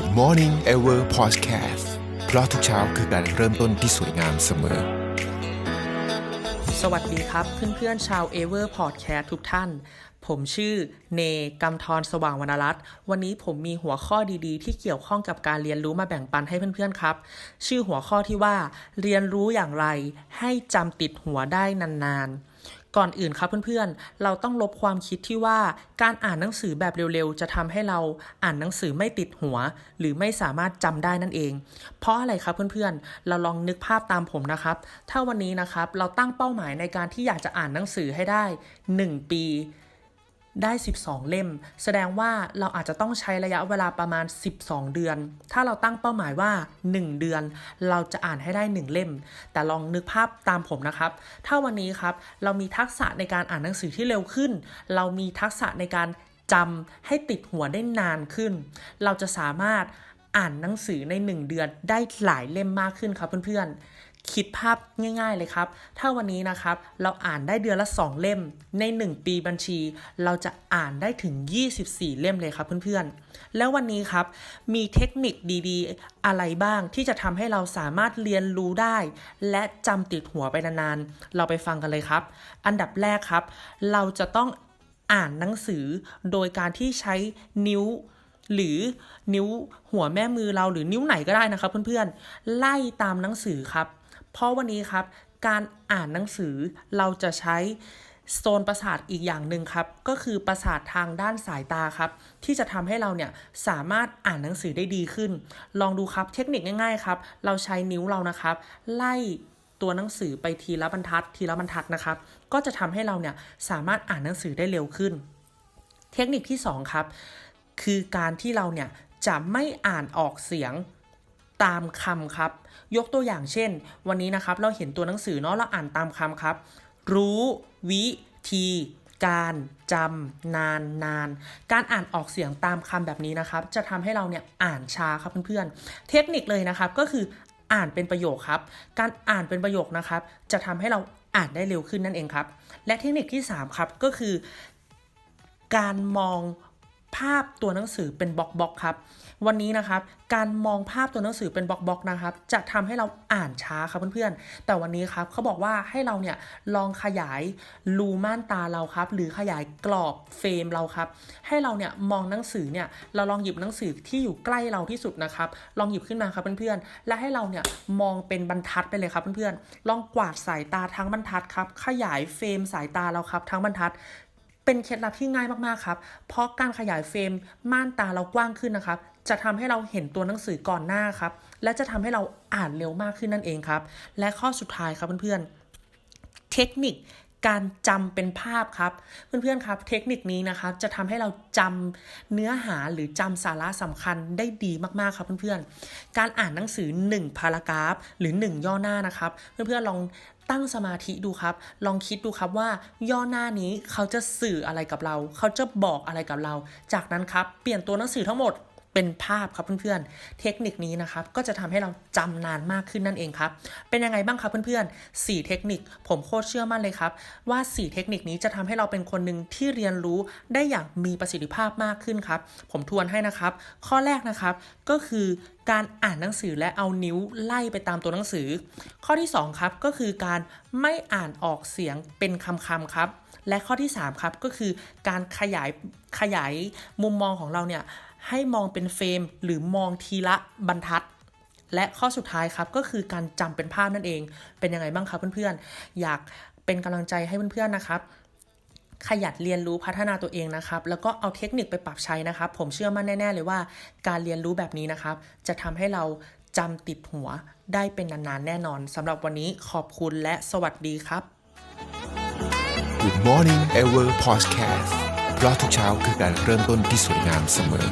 Good Morning Ever Podcast เพราะทุกเช้าคือการเริ่มต้นที่สวยงามเสมอ สวัสดีครับเพื่อนๆชาว Ever Podcast ทุกท่าน ผมชื่อเนกำธรสว่างวรรณรัตน์วันนี้ผมมีหัวข้อดีๆ ที่เกี่ยวข้องกับการเรียนรู้มาแบ่งปันให้เพื่อนๆครับ ชื่อหัวข้อที่ว่า เรียนรู้อย่างไรให้จำติดหัวได้นานๆ ก่อนอื่นครับเพื่อนๆ เราต้องลบความคิดที่ว่าการอ่านหนังสือแบบเร็วๆ จะทำให้เราอ่านหนังสือไม่ติดหัว หรือไม่สามารถจำได้นั่นเอง เพราะอะไรครับเพื่อนๆ เราลองนึกภาพตามผมนะครับ ถ้าวันนี้นะครับเราตั้งเป้าหมายในการที่อยากจะอ่านหนังสือให้ได้ 1 ปี ได้ 12 เล่ม แสดงว่าเราอาจจะต้องใช้ระยะเวลาประมาณ 12 เดือน ถ้าเราตั้งเป้าหมายว่า 1 เดือน เราจะอ่านให้ได้ 1 เล่ม แต่ลองนึกภาพตามผมนะครับ ถ้าวันนี้ครับเรามีทักษะในการอ่านหนังสือที่เร็วขึ้น เรามีทักษะในการจำให้ติดหัวได้นานขึ้น เราจะสามารถอ่านหนังสือใน 1 เดือนได้หลายเล่มมากขึ้นครับเพื่อนๆ คิดภาพง่าย ๆเลยครับ ถ้าวันนี้นะครับเราอ่านได้เดือนละ 2 เล่มใน 1 ปีบัญชี เราจะอ่านได้ถึง 24 เล่มเลยครับเพื่อนๆ แล้ววันนี้ครับมีเทคนิคดีๆ อะไรบ้างที่จะทำให้เราสามารถเรียนรู้ได้ และจำติดหัวไปนานๆ เราไปฟังกันเลยครับ อันดับแรกครับ เราจะต้องอ่านหนังสือโดยการที่ใช้นิ้วหรือนิ้วหัวแม่มือเราหรือนิ้วไหนก็ได้นะครับเพื่อนๆ ไล่ตามหนังสือครับ เพราะวันนี้ครับ การอ่านหนังสือเราจะใช้โซนประสาทอีกอย่างหนึ่งครับ ก็คือประสาททางด้านสายตาครับ ที่จะทำให้เราเนี่ยสามารถอ่านหนังสือได้ดีขึ้น ลองดูครับเทคนิคง่ายๆครับ เราใช้นิ้วเรานะครับ ไล่ตัวหนังสือไปทีละบรรทัด ทีละบรรทัดนะครับ ก็จะทำให้เราเนี่ยสามารถอ่านหนังสือได้เร็วขึ้น เทคนิคที่สองครับคือการที่เราเนี่ยจะไม่อ่านออกเสียง ตามคำครับ ยกตัวอย่างเช่น วันนี้นะครับเราเห็นตัวหนังสือเนาะเราอ่านตามคำครับ รู้วิธีการจำนานนาน การอ่านออกเสียงตามคำแบบนี้นะครับ จะทำให้เราเนี่ยอ่านช้าครับเพื่อนๆ เทคนิคเลยนะครับก็คืออ่านเป็นประโยคครับ การอ่านเป็นประโยคนะครับ จะทำให้เราอ่านได้เร็วขึ้นนั่นเองครับ และเทคนิคที่สามครับก็คือ การมอง ภาพตัวหนังสือเป็นบล็อกบล็อกครับ วันนี้นะครับ การมองภาพตัวหนังสือเป็นบล็อกบล็อกนะครับ จะทำให้เราอ่านช้าครับเพื่อนๆ แต่วันนี้ครับเขาบอกว่าให้เราเนี่ยลองขยายรูม่านตาเราครับ หรือขยายกรอบเฟรมเราครับ ให้เราเนี่ยมองหนังสือเนี่ยเราลองหยิบหนังสือที่อยู่ใกล้เราที่สุดนะครับ ลองหยิบขึ้นมาครับเพื่อนๆ และให้เราเนี่ยมองเป็นบรรทัดไปเลยครับเพื่อนๆ ลองกวาดสายตาทั้งบรรทัดครับ ขยายเฟรมสายตาเราครับทั้งบรรทัด เป็นเคล็ดลับที่ง่ายมากๆครับ เพราะการขยายเฟรมม่านตาเรากว้างขึ้นนะครับ จะทำให้เราเห็นตัวหนังสือก่อนหน้าครับ และจะทำให้เราอ่านเร็วมากขึ้นนั่นเองครับ และข้อสุดท้ายครับเพื่อนๆ เทคนิค การจำเป็นภาพครับ เพื่อนๆครับ เทคนิคนี้นะครับจะทำให้เราจำเนื้อหาหรือจำสาระสำคัญได้ดีมากๆครับเพื่อนๆ การอ่านหนังสือ 1 พารากราฟ หรือ 1 ย่อหน้านะครับ เพื่อนๆลองตั้งสมาธิดูครับ ลองคิดดูครับว่าย่อหน้านี้เขาจะสื่ออะไรกับเรา เขาจะบอกอะไรกับเรา จากนั้นครับ เปลี่ยนตัวหนังสือทั้งหมด เป็นภาพครับเพื่อนๆ เทคนิคนี้นะครับก็จะทำให้เราจำนานมากขึ้นนั่นเองครับ เป็นยังไงบ้างครับเพื่อนๆ 4 เทคนิค ผมโคตรเชื่อมั่นเลยครับ ว่า 4 เทคนิคนี้จะทำให้เราเป็นคนหนึ่งที่เรียนรู้ได้อย่างมีประสิทธิภาพมากขึ้นครับ ผมทวนให้นะครับ ข้อแรกนะครับก็คือการอ่านหนังสือและเอานิ้วไล่ไปตามตัวหนังสือ ข้อที่ 2 ครับก็คือการไม่อ่านออกเสียงเป็นคำๆครับ และข้อที่ 3 ครับก็คือการขยายขยายมุมมองของเราเนี่ย ให้มองเป็นเฟรมหรือมองทีละบรรทัด และข้อสุดท้ายครับก็คือการจำเป็นภาพนั่นเอง เป็นยังไงบ้างครับเพื่อนๆ อยากเป็นกำลังใจให้เพื่อนๆนะครับขยันเรียนรู้พัฒนาตัวเองนะครับ แล้วก็เอาเทคนิคไปปรับใช้นะครับ ผมเชื่อมั่นแน่ๆเลยว่าการเรียนรู้แบบนี้นะครับ จะทำให้เราจำติดหัวได้เป็นนานๆแน่นอนสำหรับวันนี้ขอบคุณและสวัสดีครับ Good Morning Ever Podcast เพราะทุกเช้าคือการเริ่มต้นที่สวยงามเสมอ